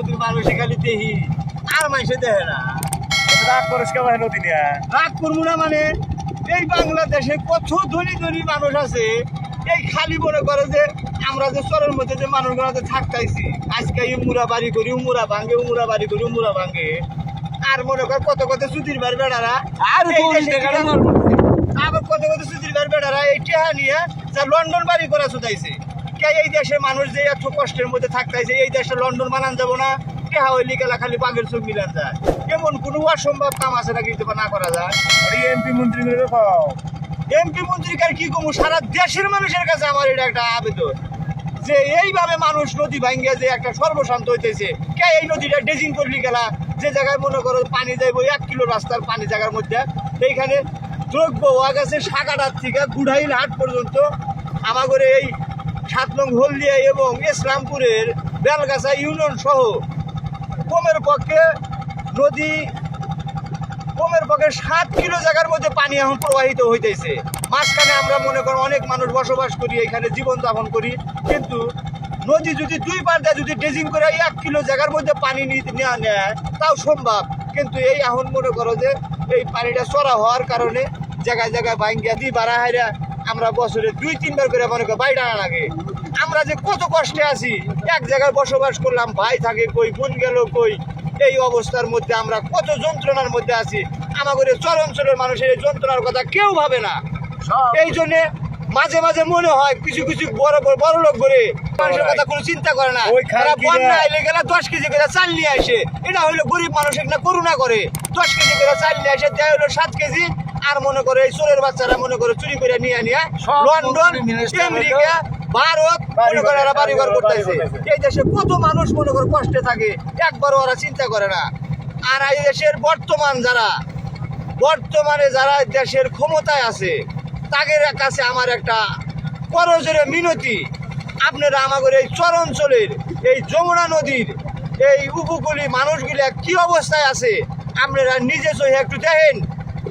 নদীর মানুষে খালি দেহি। আর মানুষে দেহে না। রাগ করিস কেমন নদী নিয়ে? রাগ করব না মানে এই বাংলাদেশে কত ধনী ধনী মানুষ আছে এই খালি মনে করে যে আমরা যে চরের মধ্যে যে মানুষগুলো থাকতাইছি আজকে উমুরা বাড়ি করি উমুরা উমুরা বাড়ি করি উমুরা আর মনে কর কত কত সুতির বার বেড়ারা আর আবার কত কত সুতির বার বেড়ারা এই টেহা নিয়ে যা লন্ডন বাড়ি করা শুধাইছে কে এই দেশে মানুষ যে এত কষ্টের মধ্যে থাকতাইছে এই দেশে লন্ডন বানান যাব না? টেহা ওই লিগেলা খালি বাঘের চোখ মিলান যায়? এমন কোনো অসম্ভব কাম আছে নাকি না করা যায়? এমপি মন্ত্রী করে খাও এমপি মন্ত্রীকার কি কমু? সারা দেশের মানুষের কাছে আমার এটা একটা আবেদন। যে এইভাবে মানুষ নদী ভাঙ্গে যে একটা সর্বশান্ত হইতেছে কে এই নদীটা ড্রেজিং করলি গেলা? যে জায়গায় মনে করো পানি যাইব এক কিলো রাস্তার পানি জায়গার মধ্যে। এইখানে দ্রব্য ওয়া গেছে সাকাটার থেকে গুড়াইল হাট পর্যন্ত আমাদের এই সাত নং হলদিয়া এবং ইসলামপুরের বেলগাছা ইউনিয়ন সহ কমের পক্ষে নদী, কমের পক্ষে সাত কিলো জায়গার মধ্যে পানি এখন প্রবাহিত হইতেছে। মাঝখানে আমরা মনে করি অনেক মানুষ বসবাস করি, এখানে জীবন যাপন করি, কিন্তু নদী যদি দুই দিয়ে যদি ড্রেজিং করে এক কিলো জায়গার মধ্যে পানি নেওয়া নেয়, তাও সম্ভব। কিন্তু এই এখন মনে করো যে এই পানিটা চড়া হওয়ার কারণে জায়গায় জায়গায় ভাঙ্গিয়া দিই বাড়া হাইরা আমরা বছরে দুই তিনবার করে মনে করি বাইরে আনা লাগে। আমরা যে কত কষ্টে আছি এক জায়গায় বসবাস করলাম ভাই থাকে কই বোন গেল কই এই অবস্থার মধ্যে আমরা কত যন্ত্রণার মধ্যে আছি। আমাদের চর অঞ্চলের মানুষের এই যন্ত্রণার কথা কেউ ভাবে না। এই জন্য মাঝে মাঝে মনে হয় কিছু কিছু বড় বড় লোক করে মানুষের কথা কোনো চিন্তা করে না। তারা বন্যা এলে গেলে দশ কেজি করে চাল নিয়ে আসে। এটা হইল গরিব মানুষ না করুণা করে। দশ কেজি করে চাল নিয়ে আসে দেয় হলো সাত কেজি। আর মনে করে এই চোরের বাচ্চারা মনে করে চুরি করে নিয়ে নিয়ে লন্ডন আমেরিকা ভারত মনে করে এরা বাড়ি ঘর করতেছে। এই দেশে কত মানুষ মনে করে কষ্টে থাকে একবারও ওরা চিন্তা করে না। আর এই দেশের বর্তমান যারা বর্তমানে যারা দেশের ক্ষমতায় আছে তাদের কাছে আমার একটা করজোরে মিনতি। আপনারা আমাদের এই চর অঞ্চলের এই যমুনা নদীর এই উপকূলী মানুষগুলা কি অবস্থায় আছে আপনারা নিজে চোখে একটু দেখেন।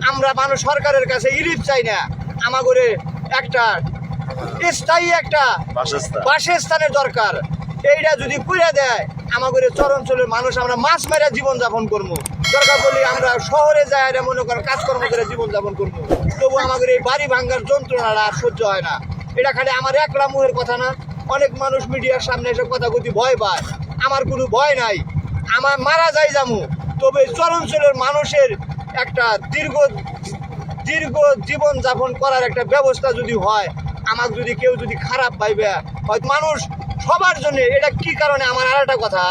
আমরা মানুষ সরকারের কাছে ইলিপ চাই না। আমাদের একটা স্থায়ী একটা বাসস্থান। বাসস্থানের দরকার। এইটা যদি করে দেয় আমাদের চর অঞ্চলের মানুষ আমরা মাছ মেরে জীবন যাপন করব দরকার বলি আমরা শহরে যাই এটা মনে করেন কাজকর্ম করে জীবন যাপন করব তবু আমাদের এই বাড়ি ভাঙ্গার যন্ত্রণাটা আর সহ্য হয় না। এটা খালি আমার একলা মুহের কথা না। অনেক মানুষ মিডিয়ার সামনে এসব কথা কথি ভয় পায়। আমার কোনো ভয় নাই। আমার মারা যায় যামু। তবে চর অঞ্চলের মানুষের একটা দীর্ঘ দীর্ঘ জীবন যাপন করার একটা ব্যবস্থা যদি হয় আমার যদি কেউ যদি খারাপ পাইবে হয়তো মানুষ সবার জন্য, এটা কি কারণে? আমার আর একটা কথা,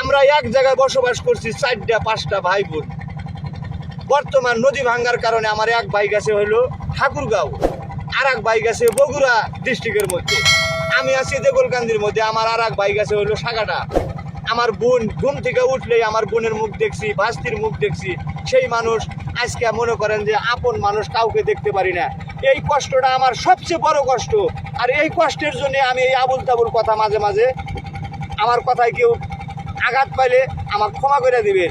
আমরা এক জায়গায় বসবাস করছি চারটা, পাঁচটা ভাই বোন বর্তমান নদী ভাঙ্গার কারণে আমার এক ভাই গেছে হইল ঠাকুরগাঁও আর এক ভাই গেছে বগুড়া ডিস্ট্রিক্টের মধ্যে। আমি আছি দেগলকান্দির মধ্যে, আমার আর এক ভাই গেছে হইল সাগাটা। আমার বোন ঘুম থেকে উঠলেই আমার বোনের মুখ দেখছি, ভাস্তির মুখ দেখছি। সেই মানুষ আজকে মনে করেন যে আপন মানুষ, কাউকে দেখতে পারি না। এই কষ্টটা আমার সবচেয়ে বড় কষ্ট। আর এই কষ্টের জন্য আমি এই আবুল তাবুল কথা মাঝে মাঝে আমার কথায় কেউ আঘাত পাইলে আমার ক্ষমা করে দিবেন।